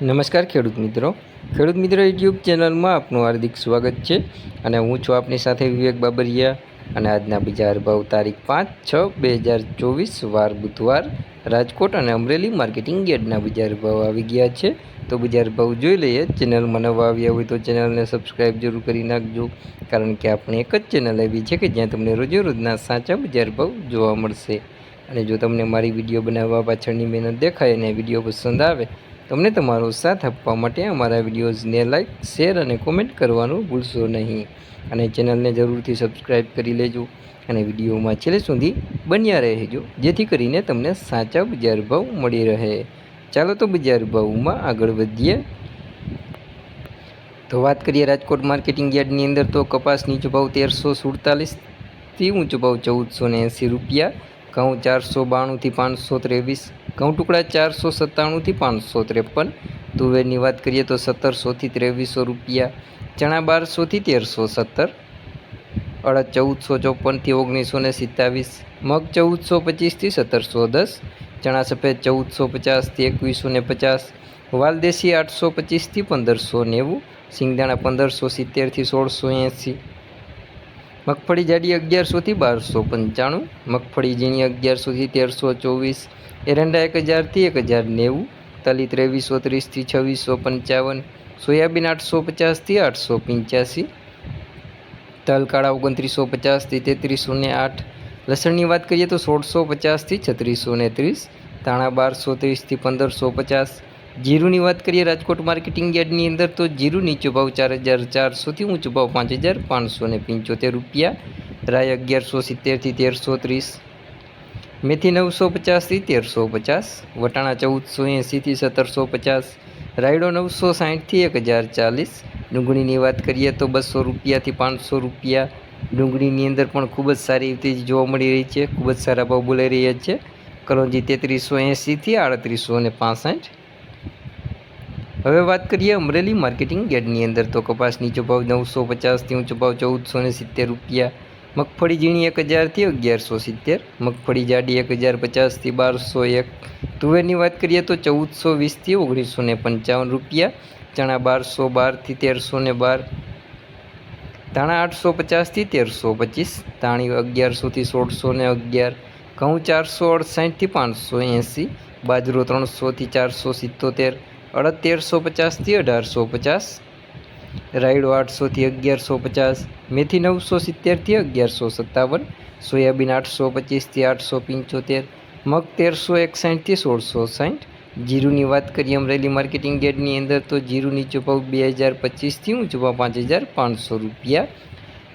નમસ્કાર ખેડૂત મિત્રો. ખેડૂત મિત્રો યુટ્યુબ ચેનલમાં આપનું હાર્દિક સ્વાગત છે અને હું છું આપની સાથે વિવેક બાબરિયા અને આજના બજાર ભાવ તારીખ પાંચ છ બે હજાર ચોવીસ વાર બુધવાર રાજકોટ અને અમરેલી માર્કેટિંગ યાર્ડના બજાર ભાવ આવી ગયા છે. તો બજાર ભાવ જોઈ લઈએ. ચેનલમાં નવા આવ્યા હોય તો ચેનલને સબસ્ક્રાઈબ જરૂર કરી નાખજો. કારણ કે આપણે એક જ ચેનલ એવી છે કે જ્યાં તમને રોજેરોજના સાચા બજાર ભાવ જોવા મળશે. અને જો તમને મારી વીડિયો બનાવવા પાછળની મહેનત દેખાય અને વીડિયો પસંદ આવે તમને તમારો સાથ આપવા માટે અમારા વિડીયોઝને લાઈક શેર અને કોમેન્ટ કરવાનું ભૂલશો નહીં. અને ચેનલને જરૂરથી સબસ્ક્રાઈબ કરી લેજો અને વિડીયોમાં છેલ્લે સુધી બન્યા રહેજો, જેથી કરીને તમને સાચા બજાર ભાવ મળી રહે. ચાલો તો બજાર ભાવમાં આગળ વધીએ. તો વાત કરીએ રાજકોટ માર્કેટિંગ યાર્ડની અંદર તો કપાસ નીચો તેરસો સુડતાલીસથી ઊંચો ભાવ ચૌદસો ને એંસી રૂપિયા, ઘઉં ચારસો બાણુંથી પાંચસો ત્રેવીસ ઘઉં ટુકડા ચારસો સત્તાણુંથી પાંચસો ત્રેપન, તુવેરની વાત કરીએ તો સત્તરસોથી ત્રેવીસો રૂપિયા, ચણા બારસોથી તેરસો સત્તર અડદ ચૌદસો ચોપનથી ઓગણીસો ને સિત્તાવીસ, મગ ચૌદસો પચીસથી સત્તરસો દસ, ચણા સફેદ ચૌદસો પચાસથી એકવીસો ને પચાસ વાલદેશી આઠસો પચીસથી પંદરસો નેવું, સિંગદાણા પંદરસો સિત્તેરથી સોળસો એંસી. મગફળી જાડી અગિયારસોથી બારસો પંચાણું, મગફળી ઝીણી અગિયારસોથી તેરસો ચોવીસ, એરંડા એક હજારથી એક હજાર નેવું, તલી ત્રેવીસો ત્રીસથી છવ્વીસો પંચાવન, સોયાબીન આઠસો પચાસથી આઠસો પંચ્યાસી તલ કાળા ઓગણત્રીસો પચાસથી તેત્રીસો ને આઠ, લસણની વાત કરીએ તો સોળસો પચાસથી છત્રીસો ને ત્રીસ, ધાણા બારસો ત્રીસથી પંદરસો પચાસ જીરુની વાત કરીએ રાજકોટ માર્કેટિંગ યાર્ડની અંદર, તો જીરુ નીચો ભાવ ચાર હજાર ચારસોથી ઊંચો ભાવ પાંચ હજાર પાંચસો ને પંચોતેર રૂપિયા, રાય અગિયારસો સિત્તેરથી તેરસો ત્રીસ, મેથી નવસો પચાસથી તેરસો પચાસ, વટાણા ચૌદસો એંસીથી સત્તરસો પચાસ, રાયડો નવસો સાહીઠથી એક હજાર ચાલીસ, ડુંગળીની વાત કરીએ તો બસો રૂપિયાથી પાંચસો રૂપિયા, ડુંગળીની અંદર પણ ખૂબ જ સારી રીતે જોવા મળી રહી છે, ખૂબ જ સારા ભાવ બોલાઈ રહ્યા છે, કલોંજી તેત્રીસો એંસીથી આડત્રીસો ને પાસઠ હવે વાત કરીએ અમરેલી માર્કેટિંગ યાર્ડની અંદર તો કપાસ નીચો નવસો પચાસથી ઊંચો ભાવ ચૌદસો ને સિત્તેર રૂપિયા. મગફળી ઝીણી એક હજારથી અગિયારસો સિત્તેર. મગફળી જાડી એક હજાર પચાસથી બારસો એક. તુવેરની વાત કરીએ તો ચૌદસો વીસથી ઓગણીસો ને પંચાવન રૂપિયા. ચણા બારસો બારથી તેરસો ને બાર. ધાણા આઠસો પચાસથી તેરસો પચીસ. ધાણી અગિયારસોથી સોળસો ને અગિયાર. ઘઉં ચારસો અડસાઠથી પાંચસો એંસી. બાજરો ત્રણસોથી ચારસો સિત્તોતેર. અડદ તેરસો પચાસથી અઢારસો પચાસ. રાયડો આઠસોથી અગિયારસો પચાસ. મેથી નવસો સિત્તેરથી અગિયારસો સત્તાવન. સોયાબીન આઠસો પચીસથી આઠસો પંચોતેર. મગ તેરસો એકસાઠથી સોળસો સાઠ. જીરુની વાત કરીએ અમરેલી માર્કેટિંગ ગેટની અંદર તો જીરુની નીચો બે હજાર પચીસથી હું ભાવ પાંચ હજાર પાંચસો રૂપિયા.